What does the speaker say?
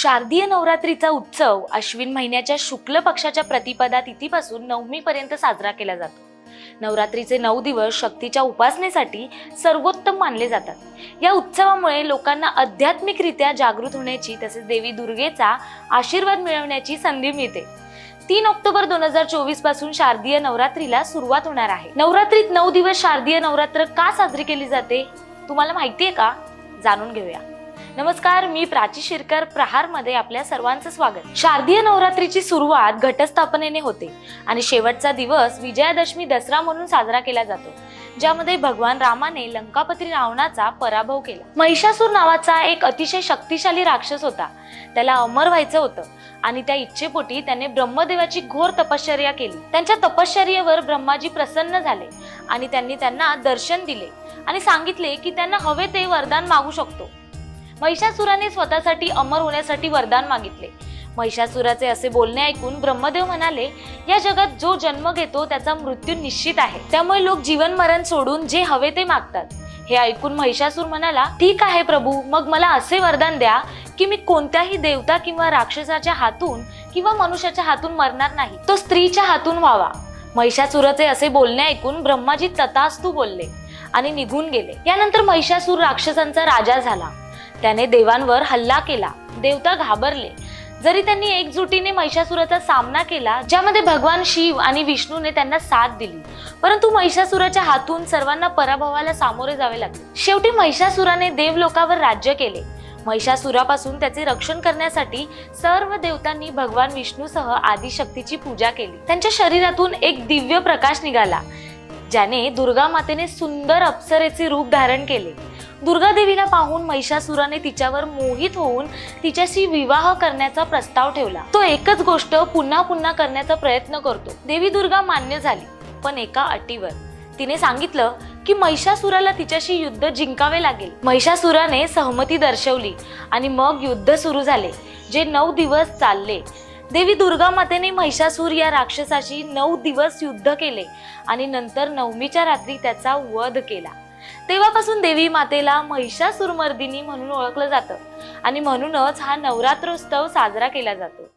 शारदीय नवरात्रीचा उत्सव अश्विन महिन्याच्या शुक्ल पक्षाच्या प्रतिपदा तिथीपासून नवमीपर्यंत साजरा केला जातो. नवरात्रीचे नऊ दिवस शक्तीच्या उपासनेसाठी सर्वोत्तम मानले जातात. या उत्सवामुळे लोकांना आध्यात्मिकरित्या जागृत होण्याची तसेच देवी दुर्गेचा आशीर्वाद मिळवण्याची संधी मिळते. तीन ऑक्टोबर दोन हजार चोवीसपासून शारदीय नवरात्रीला सुरुवात होणार आहे. नवरात्रीत नऊ दिवस शारदीय नवरात्र का साजरी केली जाते? तुम्हाला माहिती आहे का? जाणून घेऊया. नमस्कार मी प्राची शिरकर प्रहारमध्ये आपल्या सर्वांचं स्वागत. शारदीय नवरात्रीची सुरुवात घटस्थापनेने होते आणि शेवटचा दिवस विजयादशमी दसरा म्हणून साजरा केला जातो ज्यामध्ये भगवान रामाने लंकापत्री रावणाचा पराभव केला. महिषासूर नावाचा एक अतिशय शक्तिशाली राक्षस होता. त्याला अमर व्हायचं होतं आणि त्या इच्छेपोटी त्याने ब्रह्मदेवाची घोर तपश्चर्या केली. त्यांच्या तपश्चर्येवर ब्रह्माजी प्रसन्न झाले आणि त्यांनी त्यांना दर्शन दिले आणि सांगितले की त्यांना हवे ते वरदान मागू शकतो. महिषासुराने स्वतःसाठी अमर होण्यासाठी वरदान मागितले. महिषासुराचे असे बोलणे ऐकून ब्रह्मदेव म्हणाले या जगात जो जन्म घेतो त्याचा मृत्यू निश्चित आहे. त्यामुळे लोक जीवन मरण सोडून जे हवे ते मागतात. हे ऐकून महिषासूर म्हणाला ठीक आहे प्रभू मग मला असे वरदान द्या की मी कोणत्याही देवता किंवा राक्षसाच्या हातून किंवा मनुष्याच्या हातून मरणार नाही. तो स्त्रीच्या हातून व्हावा. महिषासुराचे असे बोलणे ऐकून ब्रह्माजी तथास्तू बोलले आणि निघून गेले. यानंतर महिषासूर राक्षसांचा राजा झाला. त्याने देवांवर हल्ला केला. देवता घाबरले. जरी त्यांनी एकजुटीने महिषासुराचा सामना केला ज्यामध्ये भगवान शिव आणि विष्णूने त्यांना साथ दिली परंतु महिषासुराच्या हातून सर्वांना पराभवाला सामोरे जावे लागले. शेवटी महिषासुराने देवलोकावर राज्य केले. महिषासुरापासून त्याचे रक्षण करण्यासाठी सर्व देवतांनी भगवान विष्णूसह आदिशक्तीची पूजा केली. त्यांच्या शरीरातून एक दिव्य प्रकाश निघाला. ज्याने दुर्गा मातेने सुंदर अप्सरेचे रूप धारण केले. दुर्गा देवीला पाहून महिषासुराने तिच्यावर मोहित होऊन तिच्याशी विवाह करण्याचा प्रस्ताव ठेवला. तो एकच गोष्ट पुन्हा पुन्हा करण्याचा प्रयत्न करतो. देवी दुर्गा मान्य झाली पण एका अटीवर. तिने सांगितलं की महिषासुराला तिच्याशी युद्ध जिंकावे लागेल. महिषासुराने सहमती दर्शवली आणि मग युद्ध सुरू झाले जे नऊ दिवस चालले. देवी दुर्गा मातेने महिषासूर या राक्षसाशी नऊ दिवस युद्ध केले आणि नंतर नवमीच्या रात्री त्याचा वध केला. तेव्हापासून देवी मातेला महिषासूरमर्दिनी म्हणून ओळखलं जातं आणि म्हणूनच हा नवरात्रोत्सव साजरा केला जातो.